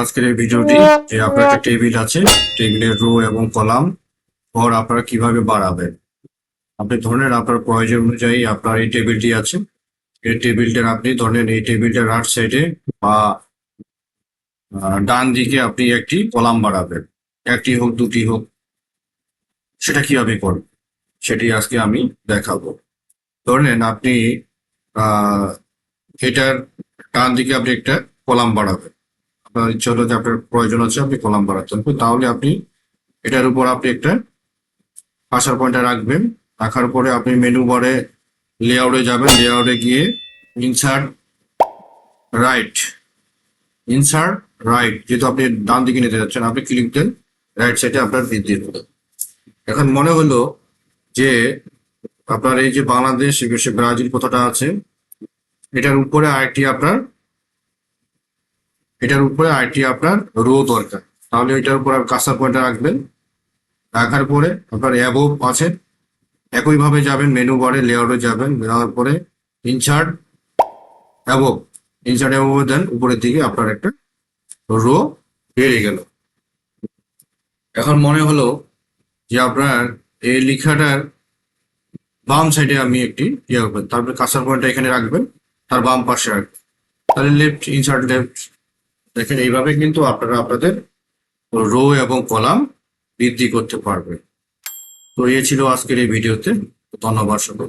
আজকের এই ভিডিওটি, যে আপনার একটা টেবিল আছে, টেবিলের রো এবং কলাম ঘর আপনারা কীভাবে বাড়াবেন। আপনি ধরেন আপনার প্রয়োজন অনুযায়ী আপনার এই টেবিলটি আছে। এই টেবিলটার আপনি ধরেন, এই টেবিলটার রাইট সাইডে বা ডান দিকে আপনি একটি কলাম বাড়াবেন। একটি হোক, দুটি হোক, সেটা কীভাবে করবেন, সেটি আজকে আমি দেখাবো। ধরেন আপনি এটার ডান দিকে আপনি একটা কলাম বাড়াবেন। আপনার ইচ্ছা হলো যে আপনার প্রয়োজন আছে, আপনি কলাম বাড়াচ্ছেন তাহলে আপনি এটার উপর আপনি একটা আসার পয়েন্টটা রাখবেন। রাখার পরে আপনি মেনু বারে লেআউটে যাবেন। লেআউটে গিয়ে ইনসার্ট রাইট ইনসার্ট রাইট যেহেতু আপনি ডান দিকে নিতে যাচ্ছেন, আপনি ক্লিক দেন রাইট সাইডে আপনার বৃদ্ধি হবে। এখন মনে হলো যে আপনার এই যে বাংলাদেশ ব্রাজিল কথাটা আছে, এটার উপরে আরেকটি আপনার এটার উপরে আরেকটি আপনার রো দরকার। তাহলে এটার উপর কাঁচা পয়েন্টটা রাখবেন। রাখার পরে আপনার অ্যাবোভ আছে। একইভাবে যাবেন মেনু বারে লেআউটে যাবেন। যাওয়ার পরে ইনসার্ট অ্যাবোভ ইনসার্ট অ্যাবোভ দেন, উপরের দিকে আপনার একটা রো বেড়ে গেল। এখন মনে হলো যে আপনার এই লেখাটার বাম সাইডে আমি একটি ইয়ে করবেন তারপরে কাঁচার পয়েন্টটা এখানে রাখবেন, তার বাম পাশে রাখবেন। তাহলে লেফট ইনসার্ট লেফট দেখেন এইভাবে কিন্তু আপনারা আপনাদের রো এবং কলাম বৃদ্ধি করতে পারবেন। তো এ ছিল আজকের এই ভিডিওতে। ধন্যবাদ সকল